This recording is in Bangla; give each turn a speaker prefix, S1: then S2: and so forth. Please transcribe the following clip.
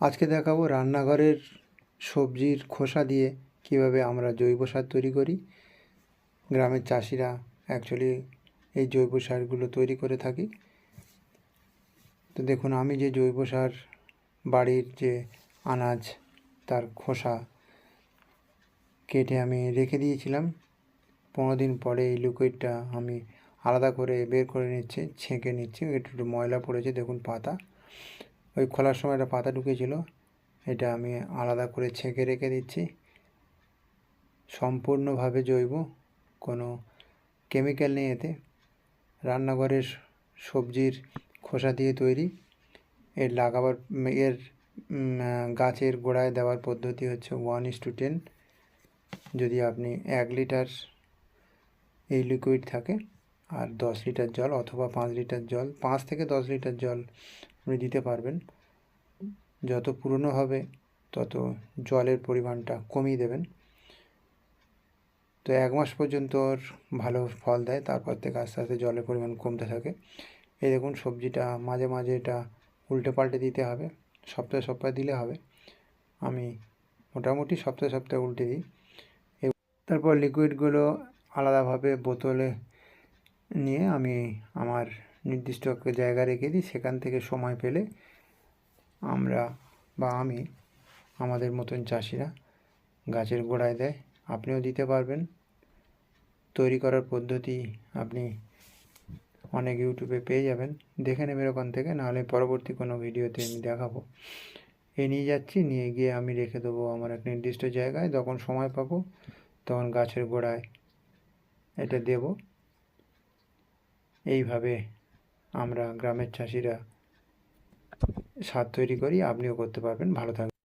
S1: আজকে দেখাবো রান্নাঘরের সবজির খোসা দিয়ে কীভাবে আমরা জৈব সার তৈরি করি। গ্রামের চাষিরা অ্যাকচুয়ালি এই জৈব সারগুলো তৈরি করে থাকি। তো দেখুন, আমি যে জৈব সার বাড়ির যে আনাজ, তার খোসা কেটে আমি রেখে দিয়েছিলাম। পনেরো দিন পরে এই লিকুইডটা আমি আলাদা করে বের করে নিচ্ছি, ছেঁকে নিচ্ছি একটু একটু ময়লা পড়েছে, দেখুন পাতা। ওই খোলার সময় একটা পাতা ঢুকেছিল, এটা আমি আলাদা করে ছেঁকে রেখে দিচ্ছি। সম্পূর্ণভাবে জৈব, কোনো কেমিক্যাল নেই এতে। রান্নাঘরের সবজির খোসা দিয়ে তৈরি। এর লাগাবার, এর গাছের গোড়ায় দেওয়ার পদ্ধতি হচ্ছে ওয়ান ইস টু টেন যদি আপনি এক লিটার এই লিকুইড থাকে, আর দশ লিটার জল অথবা পাঁচ লিটার জল, পাঁচ থেকে দশ লিটার জল আপনি দিতে পারবেন। যত পুরনো হবে, তত জলের পরিমাণটা কমিয়ে দেবেন। তো এক মাস পর্যন্ত ওর ভালো ফল দেয়, তারপর থেকে আস্তে আস্তে জলের পরিমাণ কমতে থাকে। এই দেখুন, সবজিটা মাঝে মাঝে এটা উল্টে পাল্টে দিতে হবে, সপ্তাহে সপ্তাহে দিলে হবে। আমি মোটামুটি সপ্তাহে সপ্তাহে উল্টে দিই। তারপর লিকুইডগুলো আলাদাভাবে বোতলে নিয়ে আমি আমার নির্দিষ্ট একটা জায়গা রেখে দিই, সেখান থেকে সময় পেলে আমরা বা আমি, আমাদের মতন চাষিরা গাছের গোড়ায় দেয়। আপনিও দিতে পারবেন। তৈরি করার পদ্ধতি আপনি অনেক ইউটিউবে পেয়ে যাবেন। দেখে নেবেন ওখান থেকে, নাহলে পরবর্তী কোনো ভিডিওতে আমি দেখাবো। এ নিয়ে যাচ্ছি, নিয়ে গিয়ে আমি রেখে দেবো আমার এক নির্দিষ্ট জায়গায়। যখন সময় পাবো, তখন গাছের গোড়ায় এটা দেব। এইভাবে আমরা গ্রামের চাষিরা সার তৈরি করি আপনিও করতে পারবেন। ভালো থাকবেন।